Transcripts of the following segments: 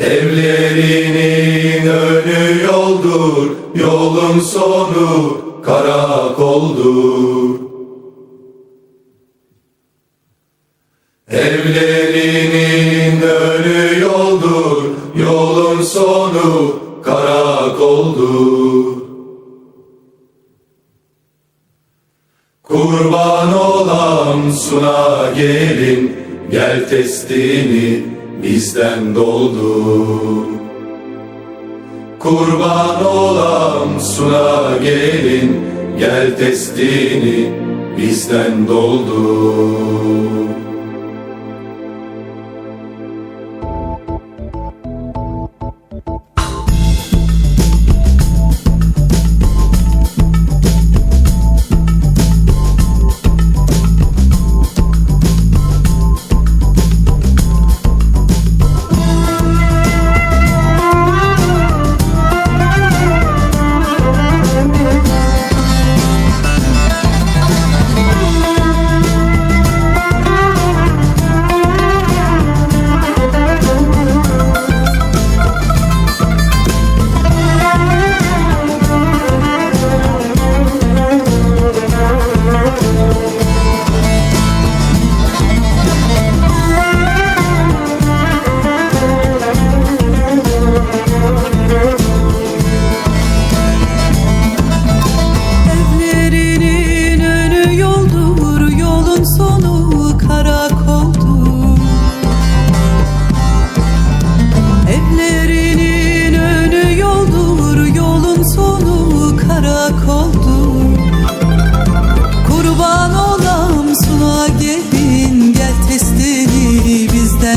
Evlerinin önü yoldur, yolun sonu karakoldur. Evlerinin önü yoldur, yolun sonu karakoldur. Kurban olan suna gelin, gel testini bizden doldur. Kurban olan suna gelin, gel testini bizden doldur.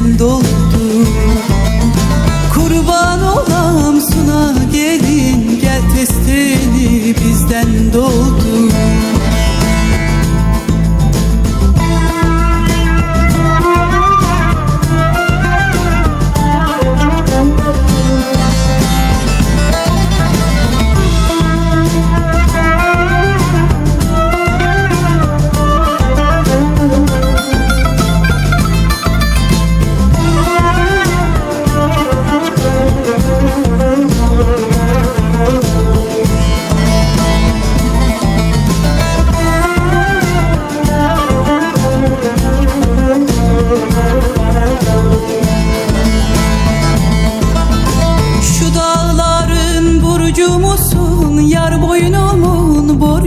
Bizden doldur.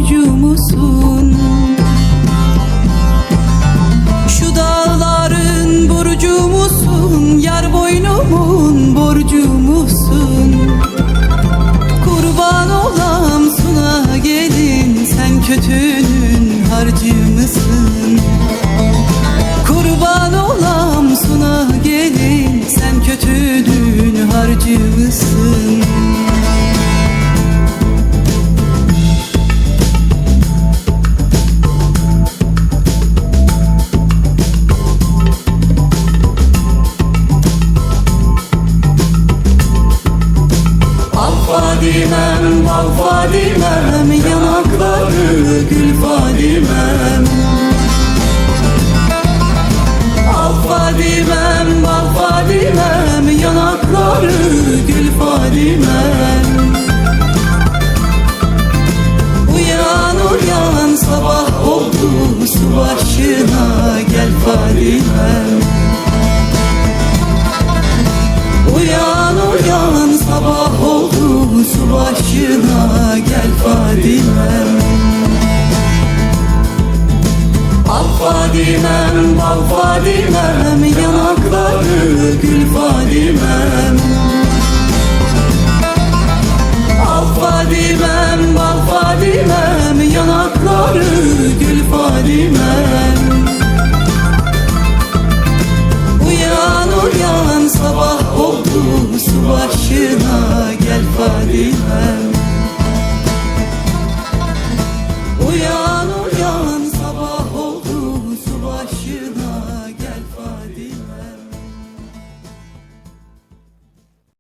Borcu musun? Şu dağların burcu musun? Yar boynumun borcu musun? Kurban olam suna gelin Sen kötünün harcı mısın? Kurban olam suna gelin Sen kötünün harcı mısın Fadimem, yanakları gül Fadimem. Al Fadimem, al Fadimem, yanakları gül Fadimem. Uyan uyan sabah oldu Su başına gel Fadimem Uyan uyan sabah oldu Su başına Fadimem, bal Fadimem Yanakları gül Fadimem. Al Fadimem, bal Fadimem Yanakları gül Fadimem. Uyan uyan sabah oldu Su başına gel Fadimem.